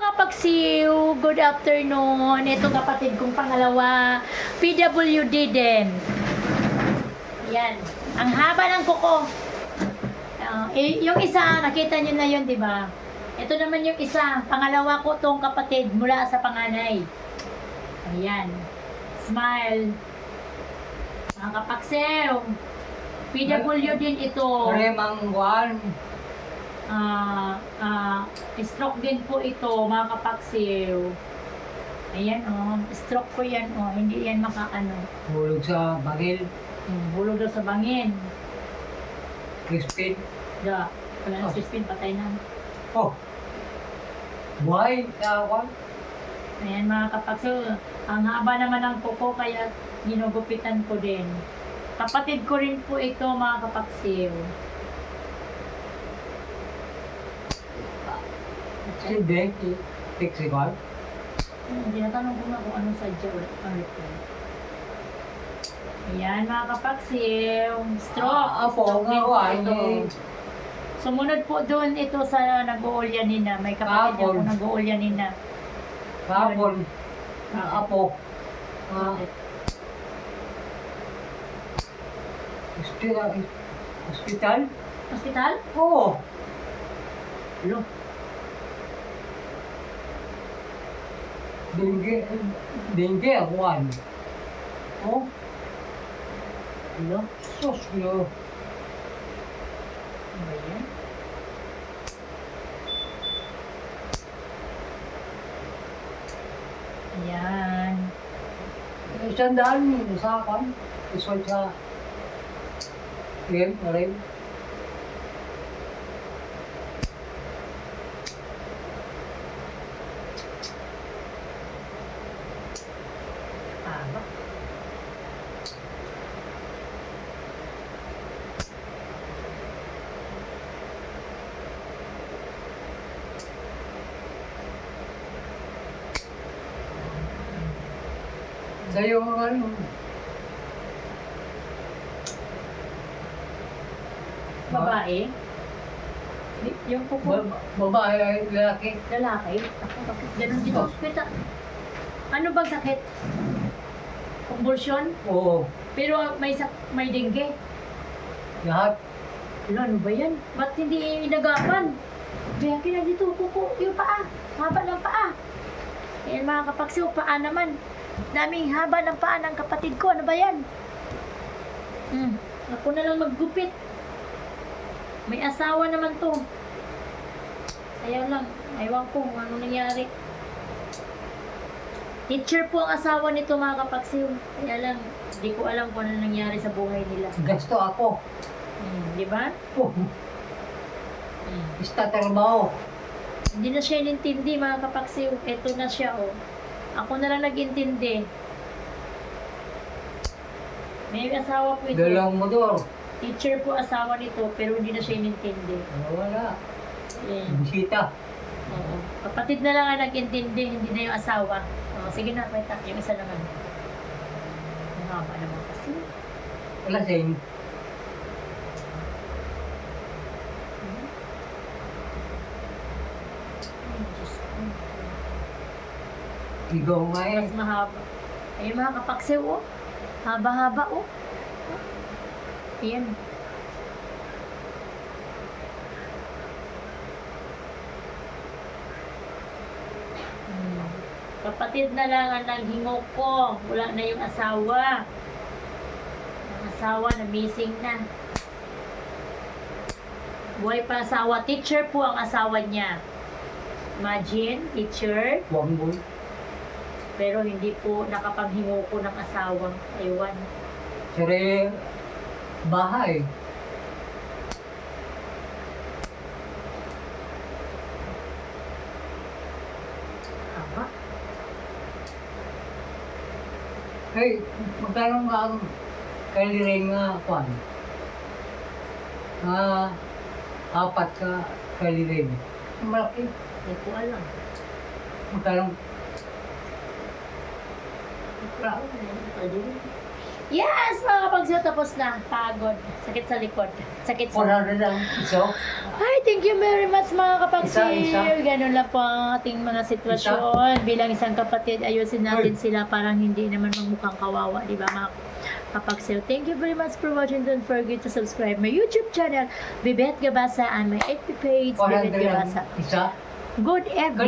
Kapagsiw, good afternoon. Ito kapatid kong pangalawa, PWD din. Yan. Ang haba ng kuko. Eh, yung isa, nakita nyo na yun, di ba? Ito naman yung isa, pangalawa ko tong kapatid mula sa panganay. Ayan. Smile. Mga kapaksew. PW din ito. Remang Juan, Ah, ah, stroke din po ito, mga kapaksiw. Ayan, oh. Stroke po yan, oh. Hindi yan makaano. hulog sa bagil, Hmm, bulog daw sa bangin. Crispin. Da, wala na Oh. Crispin, patay na. Oh, buhay sa Juan. Ayan, mga kapaksiw. Ang haba naman ng kuko, kaya ginugupitan ko din. Kapatid ko rin po ito, mga kapaksiw. Si Juan. Hmm, Tinatanong ko nga kung anong sadya ang reply. Ayan, mga kapaksiw. Stroke. Ah, Apo, nga ito. Sumunod po doon ito sa nag-uulyanina. May kapatid Kapon. ako nag-uulyanina. Kahapon, na apo. Ah, hospital. Hospital? Hospital? Oo. Lo. Dengue, dengue ang Juan. Oh, Lo. sus, yo. Ano yan? Ayan. Isang daan sa akin. Isang sa game, rin. Tama. Sa'yo ang ano, Babae? Di- Yung kuko. ba- babae ay lalaki. Lalaki? Ako, bakit ganun dito? Hospital. Ano bang sakit? Convulsion? Oo, Pero may sak may dengue. lahat. Wala, ano ba yan? Ba't hindi inagapan? Kaya kaya dito, kuko, yung paa. Haba ng paa. Ayan mga kapagsiw, paa naman. Daming haba ng paa ng kapatid ko. Ano ba yan? Hmm. Ako na lang maggupit. May asawa naman to. Kaya lang, aywan ko kung ano nangyari. Teacher po ang asawa nito mga kapagsiw. Kaya lang, hindi ko alam kung ano nangyari sa buhay nila. Gasto ako. Hmm, di ba? Oh, Hmm. ista trabaho. Hindi na siya inintindi mga kapaksiw. Ito na siya oh. Ako na lang nag-intindi. May asawa po ito. Dalawang motor. Teacher po asawa nito pero hindi na siya inintindi. Wala. Ayan. Bisita. Oo. Kapatid na lang ang nag-intindi, hindi na yung asawa. Oh, sige na, kwenta. Yung isa naman. Ang haba naman kasi. Wala sa'yo. Hmm. Ay, Diyos ko. Ikaw nga eh. Mas mahaba. Ayun mga kapaksiw, oh. Haba-haba, oh. Ayan. Hmm. Kapatid na lang ang naghingok ko. Wala na yung asawa. Ang asawa na missing na. Buhay pa asawa. Teacher po ang asawa niya. Imagine, teacher. Huwag mo. Pero hindi po nakapaghingo ko ng asawang ewan. Sire, bahay. Haba. Hey, magkano nga ang kaliring nga kwan? Ah, apat ka kaliring. Malaki. Hindi ko alam. Magkano? Hindi ko alam. Hindi ko alam. Yes, mga kapagsiyo, tapos na. Pagod. Sakit sa likod. Sakit sa... 400 lang iso. Ay, thank you very much mga kapagsiyo. Isa, isa. Ganun lang po ang ating mga sitwasyon. Bilang isang kapatid, ayusin natin sila parang hindi naman magmukhang kawawa, di ba mga kapagsiyo. Thank you very much for watching. Don't forget to subscribe my YouTube channel, Bibet Gabasa, and my FB page, 400 Bibet Gabasa. isa. Good evening.